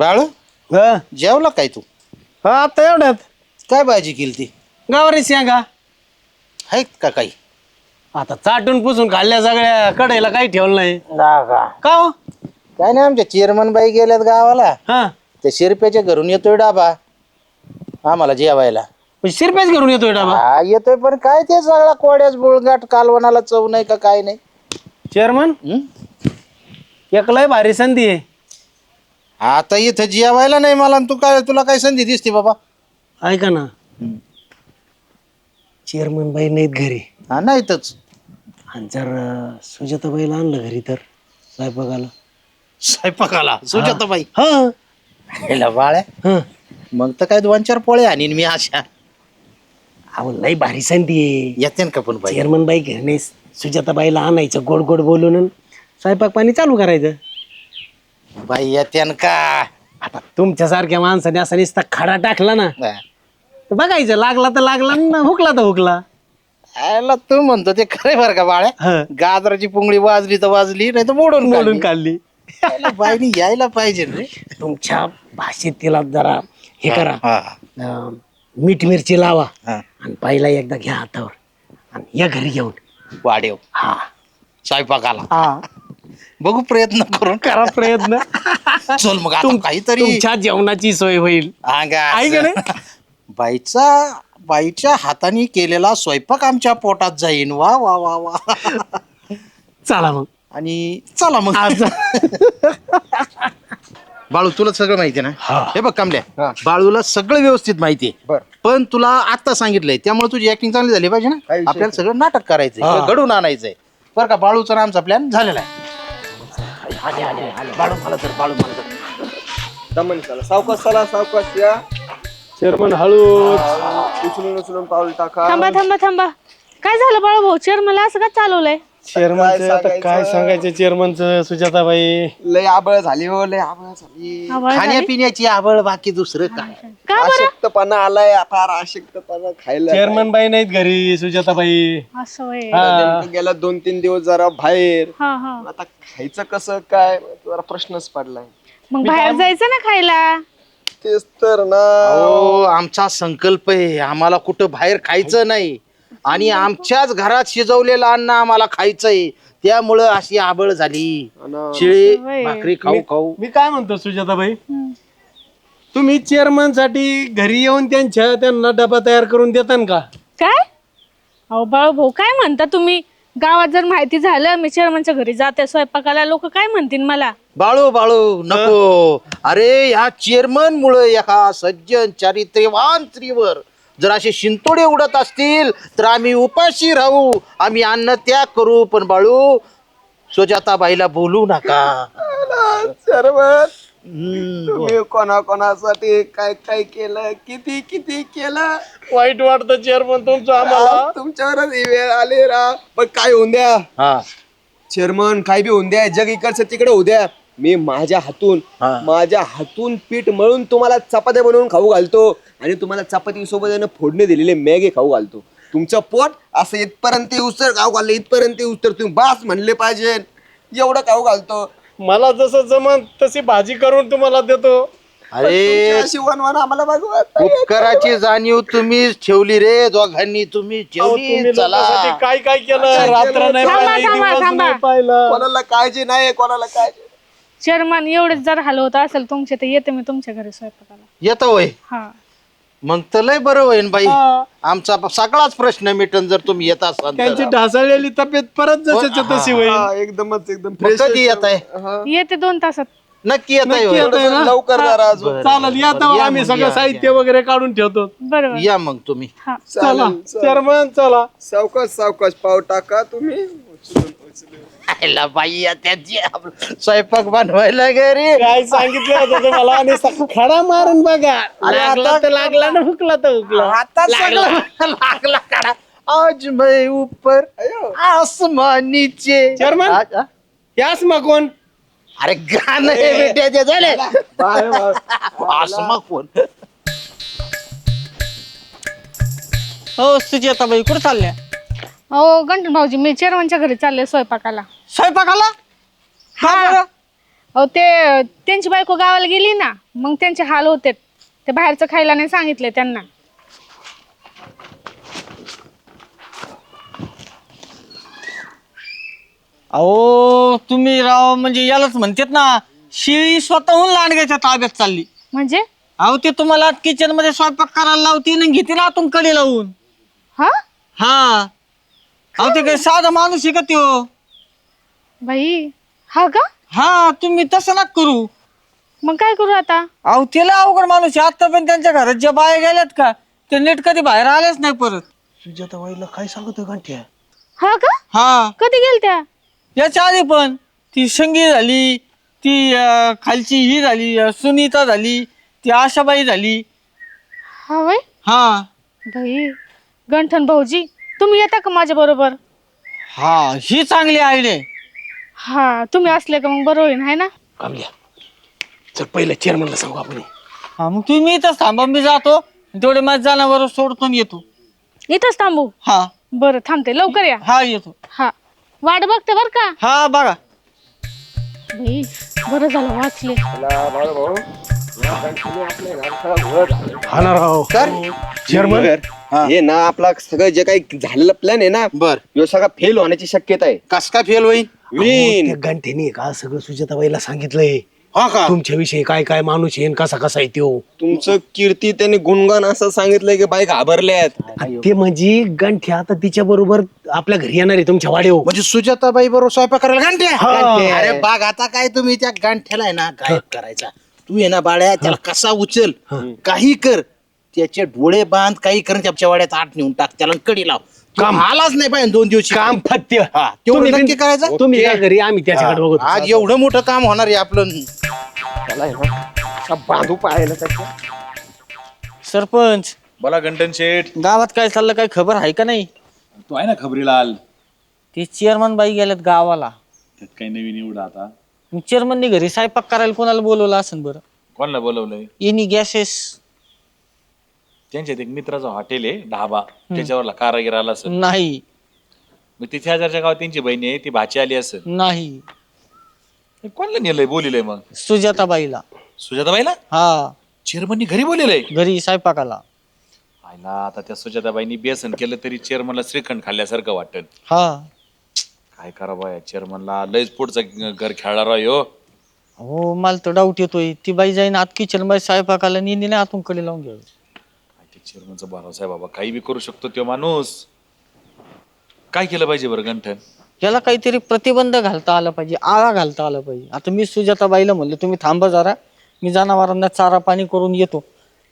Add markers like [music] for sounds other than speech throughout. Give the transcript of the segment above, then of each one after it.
बाळू हा? जेवला काय तू? हा, आता एवढ्यात. काय भाजी केली ती गावारी शेंगा. आहे का काही? आता चाटून पुसून खाल्ल्या सगळ्या कढईला काही ठेवलं नाही. का? हो? काय नाही आमच्या चेअरमन बाई गेल्यात गावाला. हा. त्या शिरप्याच्या घरून येतोय डाबा. आम्हाला जेवायला. पण शिरपेच घेऊन येतोय डाबा? हा येतोय पण काय ते सगळा कोड्याच बुळगाट कालवणाला चव नाही का काय नाही? चेअरमन हं? एकलाय भारी संधी आहे. आता इथं जेवायला नाही मला आणि तू काय तुला काय संधी दिसते बाबा? ऐका ना. चेअरमन बाई नाहीत घरी. हा नाही इथंच आणि जर अं, सुजाताबाईला आणलं घरी तर स्वयंपाकाला. स्वयंपाकाला? सुजाताबाई? हा. हेला बाळ्या. हा. मग तर काय दोन चार पोळे आणीन मी अशा. अहो लय भारी संधी आहे. येते का पण बाई? चेअरमन बाई घरी नाही सुजाताबाईला आणायचं गोड गोड बोलून स्वयंपाक पाणी चालू करायचं. बाई येते का? आता तुमच्यासारख्या माणसाने असा नुसता खडा टाकला ना. तर बघायचं लागला तर लागला ना हुकला तर हुकला. तू म्हणतो ते खरे बरं का बाळ्या? हा. गाजराची पुंगळी वाजली तर वाजली नाही तर मोडून मोडून काढली. काढली बाईनी यायला पाहिजे रे. तुमच्या भाषेत तिला जरा हे करा. हा. अं, मीठ मिरची लावा. हा. आणि पहिला एकदा घ्या हातावर. आणि या घरी घेऊन. वाढेव. हा. स्वयंपाकाला. हा. बघू प्रयत्न करून करा प्रयत्न. चल मग आता तुम- काहीतरी तुमच्या जेवणाची सोय होईल. अंगा आहे का नाही? [laughs] बाईचा बाईच्या हाताने केलेला स्वयंपाक आमच्या पोटात जाईन. वा वा वा वा. चला मग. आणि चला मग. आज [laughs] बाळू तुला सगळं माहिती ना? हा. बघ कमल्या बाळूला सगळं व्यवस्थित माहिती आहे. पण तुला आता सांगितलंय. त्यामुळे तुझी ऍक्टिंग चांगली झाली पाहिजे ना? आपल्याला सगळं नाटक करायचंय. सगळं घडून आणायचंय. बरं का बाळूचा आमचा प्लॅन झालेला आहे. दमन चला सावकाश चला सावकाश या. चेअरमन हळू उचलून उचलून पाऊल टाका. थांबा थांबा थांबा. काय झालं बाळा भाऊ चेअर मला असं का चालवलंय? चेअरमनचं आता काय सांगायचं? चेअरमनचं सुजाताबाई? लय आबळ झाली हो लय आबळ झाली? खाण्यापिण्याची आवड बाकी दुसरं काय? का बरं? अशक्तपणा आलाय फार अशक्तपणा खायला. चेअरमन बाई नाहीत घरी सुजाताबाई. असं होय. हा. नेमकं गेला दोन तीन दिवस जरा बाहेर. हा हा. आता खायचं कसं काय जरा प्रश्नच पडलाय. मग बाहेर जायचं ना खायला? तेच तर ना. हो आमचा संकल्प आहे. आम्हाला कुठं बाहेर खायचं नाही. आणि आमच्याच घरात शिजवलेलं अन्न आम्हाला खायचंय. त्यामुळं अशी आबळ झाली. शिळे होय. भाकरी खाऊ खाऊ. मी काय म्हणतो सुजाताबाई. तुम्ही चेअरमनसाठी घरी येऊन त्यांच्या त्यांना डबा तयार करून देतान का? काय? अहो बाळा भाऊ काय म्हणता तुम्ही? गावात जर माहिती झालं मी चेअरमनच्या घरी जाते स्वयंपाकाला लोक काय म्हणतील मला? बाळू बाळू नको. अरे ह्या चेअरमन मुळे एका सज्जन चारित्र्यवान स्त्रीवर जर असे शिंतोडे उडत असतील तर आम्ही उपाशी राहू आम्ही अन्न त्याग करू. पण बाळू सुजाताबाईला बोलू नका. हम्म. तुम्ही कोणा कोणासाठी काय काय केलं किती किती केलं? वाईट वाटतं चेअरमन तुमचं आम्हाला. तुमच्यावरच ही वेळ आली राव. पण काय होऊन द्या. हा. चेअरमन काय बी होऊन द्या. जग इकडचं तिकडे होऊ द्या. मी माझ्या हातून हा. माझ्या हातून पीठ मळून तुम्हाला चपात्या बनवून खाऊ घालतो आणि तुम्हाला चपाती सोबत फोडणी दिलेले मॅगी खाऊ घालतो. तुमचं पोट असं इथपर्यंत उस्तर खाऊ घाललं इथपर्यंत उस्तर तुम्ही बास म्हणले पाहिजे. एवढं खाऊ घालतो. मला जसं जमन तशी भाजी करून तुम्हाला देतो. अरे आम्हाला बघवत उपकाराची जाणीव तुम्हीच ठेवली रे दोघांनी. तुम्ही अहो, तुम्ही चला. लोकांसाठी काय काय केलं? रात्र नाही थांबा, पाहिली थांबा, दिवस थांबा. नाही पाहिलं. कोणाला काळजी नाही कोणाला काळजी चेअरमन एवढेच जर हलवत असेल तुमचे तर येते मी तुमच्या घरी स्वयंपाकाला. येतो होय? हा. मग तर लय बरं होईन बाई. हा. आमचा सगळाच प्रश्न मिटन जर तुम्ही येत असाल त्यांची. ढासळलेली तब्येत परत जशाच्या तशी होईल. हा, एकदमच एकदम मग कधी येत आहे येते दोन तासात. नक्की येत नक्की आहे ना? लवकर जरा अजून चालेल या तर या आम्ही मग, सगळं या, साहित्य. वगैरे काढून ठेवतो. बरोबर. या मग तुम्ही. हा. चला चालेल, चालेल. चेअरमन चला. सावकाश सावकाश पाव टाका तुम्ही. उचलून उचलून. आयला बाई त्याची स्वयंपाक बनवायला घरी. काय सांगितलं होतं तुम्हाला आणि स- खडा मारून बघा. लागला तर लागला ना हुकला तर हुकला. आता सगळं लागला. काढा आज मैं ऊपर आसमान नीचे चेअरमन? आ- आ? यास मग कोण? अरे गाणं हे बेट्याचे झाले. आसमा कोण? हो सुचेताबाई कुठं चालल्या? अहो गंठन भाऊजी मी चेअरमनच्या घरी चालले स्वयंपाकाला. स्वयंपाकाला? हा. अहो ते त्यांची बायको गावाला गेली ना मग त्यांचे हाल होते. ते बाहेरचं खायला नाही सांगितले त्यांना. अहो तुम्ही राव म्हणजे यालाच म्हणतात ना शिळी स्वतःहून लांडग्याच्या ताब्यात चालली. म्हणजे? अहो ते तुम्हाला किचनमध्ये स्वयंपाक करायला लावती आणि घेते ना आतून कडे लावून. हा? हा. अहो ते काही साधा माणूस आहे का त्यो बाई हा का? हा तुम्ही तसं ना करू. मग काय करू आता? अहो त्याला अवघड माणूस आहे. आता पण त्यांच्या घरात ज्या बाया गेल्यात का ते नीट कधी बाहेर आलेच नाही परत. सुजाताबाईला काय सांगतोय गांठ्या हा का? हा. कधी गेल त्या याच्या आधी पण. ती संगी झाली ती अं, खालची ही झाली अं, सुनीता झाली ती आशाबाई झाली. हा वय हा. बाई गंठन भाऊजी तुम्ही येता का माझ्या बरोबर? हा ही चांगली आयडिया आहे. हा तुम्ही असले का मग बरं होईल हाय ना? कामल्या चल पहिलं चेअरमनला सांगू आपण. हा मग तुम्ही इथंच थांबा मी जातो. तेवढे माझ्या जनावर सोडतो आणि येतो. इथंच थांबू? हा. बरं थांबते. लवकर या. हा येतो. हा. वाट बघते बर का? हा बघा. बाई बरं झालं वाचले. हा ना राव चेअरमन हे. ना आपला सगळं जे काही झालेलं प्लॅन आहे ना बर. ह्यो सगळा फेल होण्याची शक्यता आहे. कस काय फेल होईल गांठ्याने का सगळं सुजाताबाईला सांगितलंय? हा का? तुमच्याविषयी काय काय माणूस येईन कसा कसा आहे त्यो? तुमचं कीर्ती त्यांनी गुणगान असं सांगितलंय की बाई घाबरल्यात. ते म्हणजे गंठ्या आता तिच्या बरोबर आपल्या घरी येणार आहे तुमच्या वाड्यावर. म्हणजे सुजाताबाई बरोबर स्वयंपाक करायला गांठ्या. अरे बाग आता काय तुम्ही त्या गांठ्याला आहे ना गायब करायचा. तू आहे ना बाळ्या त्याला कसा उचल? काही कर. त्याचे डोळे बांध काही कर त्याच्या वाड्यात आठ नेऊन टाक. त्याला कडी लाव. काम. आलाच नाही पाहिजे दोन दिवशी. काम फत्य हा, तेवढं तुम्ही नक्की करायचं? तुम्ही या घरी आम्ही त्याच्याकडे बघतो. आज एवढं मोठं काम होणार आहे आपलं. त्याला आहे ना, असा बांधू पाहायला त्याच्या सरपंच. बोला गंटन शेठ. गावात काय चाललं काय खबर आहे का नाही? तू आहे ना खबरीलाल. ते चेअरमन बाई गेल्यात गावाला. त्यात काही नवीन एवढं आता. चेअरमनने घरी स्वयंपाक करायला कोणाला बोलवलं असेल बरं? कोणाला बोलवलंय? एनी गॅसेस त्यांच्यात एक मित्राचं हॉटेल आहे ढाबा. त्याच्यावरला कारागीर आला असेल. नाही. मग तिथे हजारच्या गावात त्यांची बहिणी आहे ती भाची आली असेल. नाही. हे कोणाला नेलंय बोलिलंय मग? सुजाताबाईला. सुजाताबाईला? हा. चेअरमननी घरी बोलिलंय? घरी स्वयंपाकाला. आयला आता त्या सुजाताबाईंनी बेसन केलं तरी चेअरमनला श्रीखंड खाल्ल्यासारखं वाटत हा. काय करा बाया चेअरमनला लयच पुढचं घर खेळणार आहे हो. हो मला तर डाऊट येतोय. ती बाई जाईन आत किचन बाई स्वयंपाकाला निंदी नाही आतून कडे लावून घ्यावी. चेअरमनचा भरोसा आहे बाबा काही बी करू शकतो तो माणूस. काय केलं पाहिजे बरं गंठन? याला काहीतरी प्रतिबंध घालता आला पाहिजे आळा घालता आला पाहिजे. आता मी सुजाताबाईला म्हणलं तुम्ही थांबा जरा मी जनावरांना चारा पाणी करून येतो.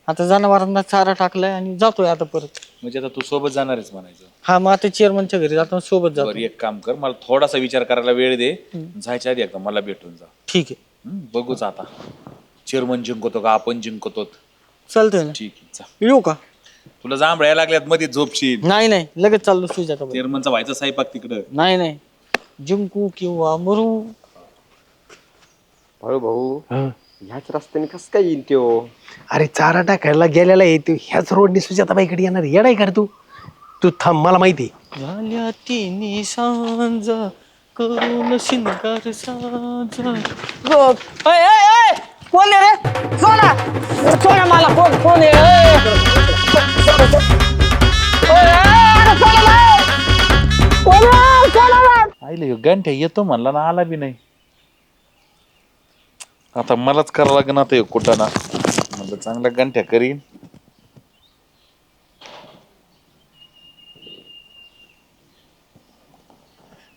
आता जनावरांना चारा टाकलाय आणि जातोय आता परत. म्हणजे आता तू सोबत जाणारच म्हणायचं. हा मग आता चेअरमनच्या घरी जातो सोबत जातो. बरं एक काम कर मला थोडासा विचार करायला वेळ दे. जायच्या आधी एकदा मला भेटून जा. ठीक आहे. हं, बघूच आता. चेअरमन जिंकतो का आपण जिंकतो चालतंय ना. ठीक आहे. येऊ का? तुला जांभळ्या लागल्यात मध्ये झोपशील. नाही नाही लगेच चाललो सुजाताबाई चेअरमनचा व्हायचा स्वयंपाक तिकडं. नाही नाही. जिंकू किंवा मरू. भाऊ भाऊ हा. ह्याच रस्त्याने कस काय येईन त्यो? अरे चारा टाकायला गेलेला आहे तू ह्याच रोडने सुजाताबाईकडे येणार येडाय कर तू? तू थांब मला माहिती आहे. झाल्या तिन्ही सांज करून शिंगार साज. बघ. ऐ, ऐ, ऐ, कोण आहे रे? सोना सोना मला. कोण कोण आहे? ऐ. आईले गंठ्या येतो म्हणला ना आला बी नाही. आता मलाच करावं लागेल आता कुठं ना म्हणलं चांगला गंठ्या करीन.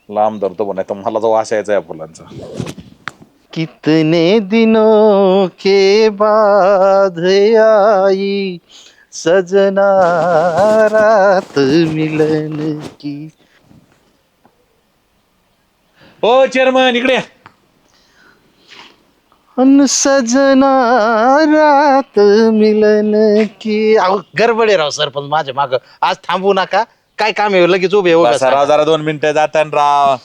लांब धरतो पण तर मला तो वास आहे या फुलांचा. कितने दिनों के बाद आई? सजना रात मिलन की। हो चेअरमन इकडे या. अन सजना रात मिलन की। अहो गडबड आहे राव सरपंच माझ्या माग. आज थांबू नका. काय काम आहे? लगेच उभे उभे बसा राव जरा दोन मिनिटं जातान राव.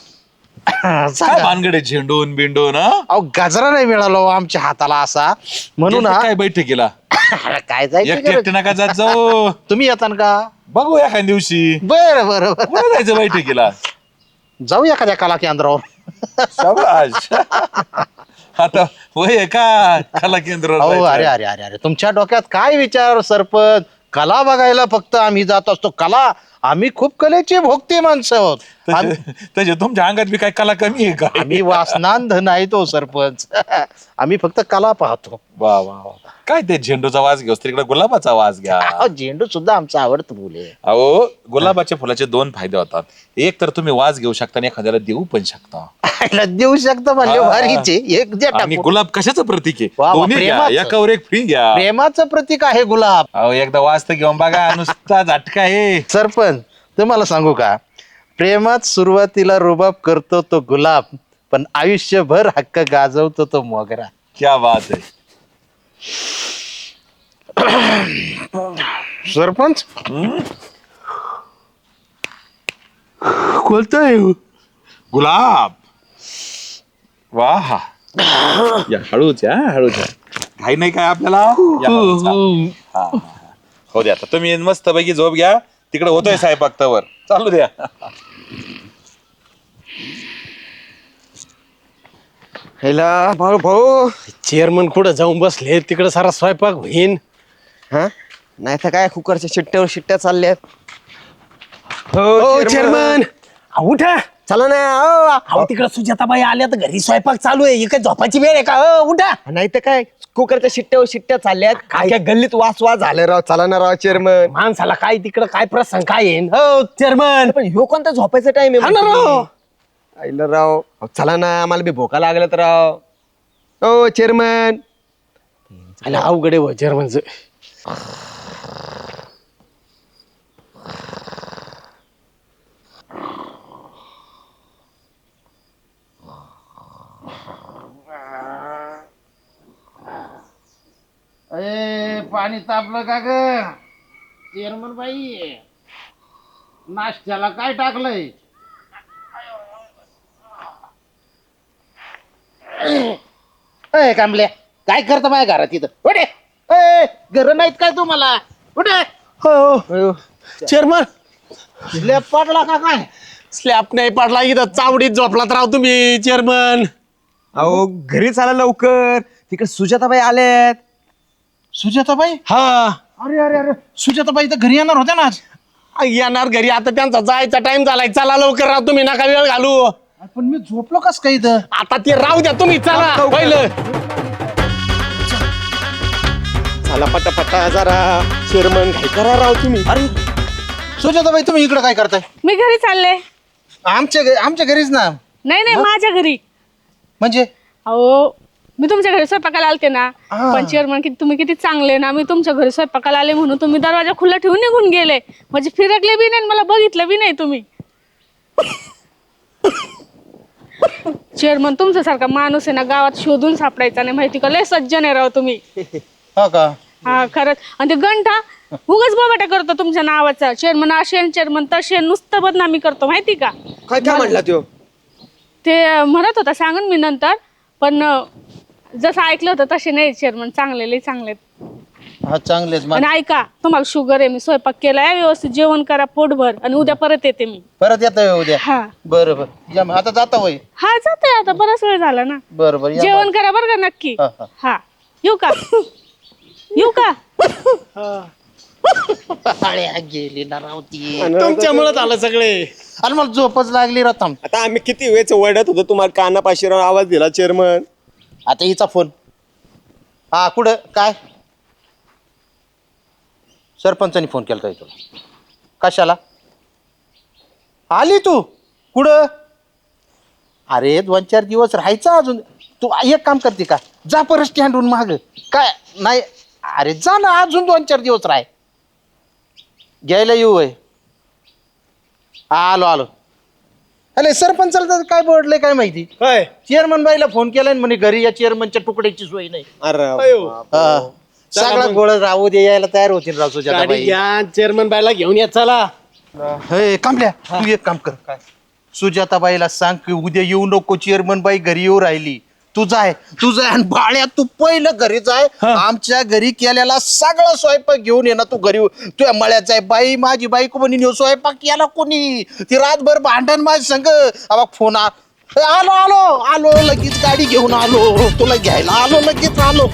काय सांगा. भानगडे झेंडून बिंडून हा? अहो गजरा नाही मिळाला हो आमच्या हाताला असा. म्हणून काय बैठकीला? काय जायचं एकटे? नका जात जाऊ. [laughs] तुम्ही येतान का? बघू एखाद्या दिवशी. बरं बरं बरं. कुठे जायचं बैठकीला? जाऊ एखाद्या कला केंद्रावर [laughs] आता वय आहे का कला केंद्र अहो अरे अरे अरे अरे तुमच्या डोक्यात काय विचार सरपंच? कला बघायला फक्त आम्ही जात असतो. कला आम्ही खूप कलेचे भोगते माणसं आहोत. आम- त्याच्या तुमच्या अंगात बी काय कला कमी आहे का? आम्ही वासनांध नाही तो सरपंच. [laughs] आम्ही फक्त कला पाहतो. वा वा वा. काय ते झेंडूचा वास घेऊस? तिकडे गुलाबाचा वास घ्या. अहो, झेंडू सुद्धा आमचा आवडतं फुले अहो गुलाबाच्या फुलाचे दोन फायदे होतात. एक तर तुम्ही वास घेऊ शकता आणि एखाद्याला देऊ पण शकता. देऊ शकतो म्हणले हा. भारीचे एक आणि. गुलाब कशाचं प्रतीक आहे? वा, वा, दोन्ही घ्या. प्रेमाचं. एकावर एक फ्री घ्या. प्रेमाचं प्रतीक आहे गुलाब. अहो एकदा वास तर घेऊन बघा. नुसता झटका आहे. सरपंच तुम्हाला सांगू का? प्रेमात सुरुवातीला रुबाब करतो तो गुलाब पण आयुष्यभर हक्क गाजवतो तो मोगरा. क्या बात आहे. सरपंच? कोणतं गुलाब. वा या हळूच या हळूच या. काही नाही काय आपल्याला? या हा. हा, हा, हा. हो. द्या आता. तुम्ही मस्त पैकी झोप घ्या. तिकडे होतोय साहेब तवर चालू द्या. ह्याला भाऊ भाऊ? चेअरमन कुठं जाऊन बसले? तिकडं सारा स्वयंपाक होईन. हा? नाही तर काय कुकरच्या शिट्ट्यावर शिट्ट्या चालल्यात. हो चेअरमन उठा. चला ना अहो. तिकडं सुजाताबाई आल्या तर घरी स्वयंपाक चालू आहे. ही काय झोपाची वेळ आहे का? अ, उठा. नाही तर काय कुकरच्या शिट्ट्यावर शिट्ट्या चालल्यात. काय? काय गल्लीत वास वास झालं राव. चला ना राव चेअरमन माणसाला काय तिकडं काय प्रसंग काय येईन हो चेअरमन पण ह्यो कोणता झोपायचा टाइम हा ना राव. आहे आईला राव. अहो, चला ना आम्हाला बी भोका लागलं तर राव हो चेअरमन अवघड आहे चेअरमनचं पाणी तापलं का ग? चेअरमन बाई नाश्त्याला काय टाकलंय? [coughs] अय कांबल्या काय करतो माझ्या घरात इथं? उठे! ए घर नाहीत काय तुम्हाला? उठे! हो चेअरमन. स्लॅब पडला का काय? स्लॅब नाही पडला इथं चावडीत झोपलात राव तुम्ही चेअरमन. अहो घरी चला लवकर. तिकडे सुजाताबाई आल्यात. सुजाताबाई? हा. अरे अरे अरे सुजाताबाई तर घरी येणार होत्या ना आज? येणार घरी. आता त्यांचा जायचा टाइम झालाय. चला लवकर राव तुम्ही नका वेळ घालू. पण मी झोपलो कस काय इथं? आता ते राहू द्या तुम्ही चला पहिलं. चला पटापटा जरा चेअरमन काय करा राव तुम्ही? अरे सुजाताबाई तुम्ही इकडे काय करताय? मी घरी चालले. आमच्या घ- आमच्या घरीच ना. नाही नाही माझ्या घरी. म्हणजे? अहो मी तुमच्या घरी स्वयंपाकाला आलते ना. हा. पण चेअरमन किती तुम्ही किती चांगले ना. मी तुमच्या घरी स्वयंपाकाला आले म्हणून तुम्ही दरवाजा खुला ठेवून निघून गेले. म्हणजे फिरकले बी नाही आणि मला बघितलं बी नाही तुम्ही. चेअरमन तुमच्यासारखा माणूस आहे ना गावात शोधून सापडायचा नाही. माहिती का? लय सज्जन आहे राव तुम्ही. हा का? हा खरंच. आणि ते गंठा उगाच बाबाटा करतो तुमच्या नावाचा. चेअरमन असेल चेअरमन तसे नुसतं बदनामी करतो. माहिती का? काय काय म्हणला तो? म्हणत होता सांगून मी नंतर. पण अं, जसं ऐकलं होतं तसे नाही चेअरमन चांगले लय चांगले आहेत. हा चांगलेच आणि ऐका तुम्हाला शुगर आहे मी स्वयंपाक केलाय व्यवस्थित जेवण करा पोटभर आणि उद्या परत येते मी. परत येतोय उद्या? हा. बरं बरं या मग आता जाता होय? हा जातोय आता बराच वेळ झाला ना. बरं बरं या जेवण करा बरं का नक्की. हा, हा. हा येऊ का? येऊ का? आळ्या गेली ना रावती तुमच्यामुळे झालं सगळे. आणि मला झोपच लागली रतम आता आम्ही किती वेळच वडत होतो तुम्हाला कानापाशी राव आवाज दिला चेअरमन आता हिचा फोन. हा कुठं? काय? सरपंचानी फोन केला तुला कशाला? आली तू? कुठं? अरे दोन चार दिवस राहायचा अजून. तू एक काम करते का? जा परत स्टँडहून माग. काय? नाही. अरे जा ना अजून दोन चार दिवस राह. घ्यायला येऊ आलो आलो. अरे सरपंचाला तर काय बोललंय काय माहिती? काय? चेअरमन बाईला फोन केलाय आणि म्हणे घरी या चेअरमनच्या तुकड्याची सोय नाही. अरे हा. सगळा गोळ राहू दे यायला तयार होतील राव सुजाता गाडी बाई. घ्या चेअरमन बायला घेऊन या चला. हे कांबल्या तू एक काम कर. काय? सुजाताबाईला सांग की उद्या येऊ नको चेअरमन बाई घरी येऊ राहिली. तू जाय तू जाय आणि बाळ्या तू पहिलं घरी जाय आमच्या घरी केलेला सगळा स्वयंपाक घेऊन ये ना तू घरी. तुझ्या मळ्यात जाय. बाई माझी बायको म्हणे "ह्यो स्वयंपाक केला कोणी? ती रातभर भांडण माझ संग. अबा फोन आलो आलो आलो लगेच गाडी घेऊन आलो. तुला घ्यायला आलो लगेच आलो.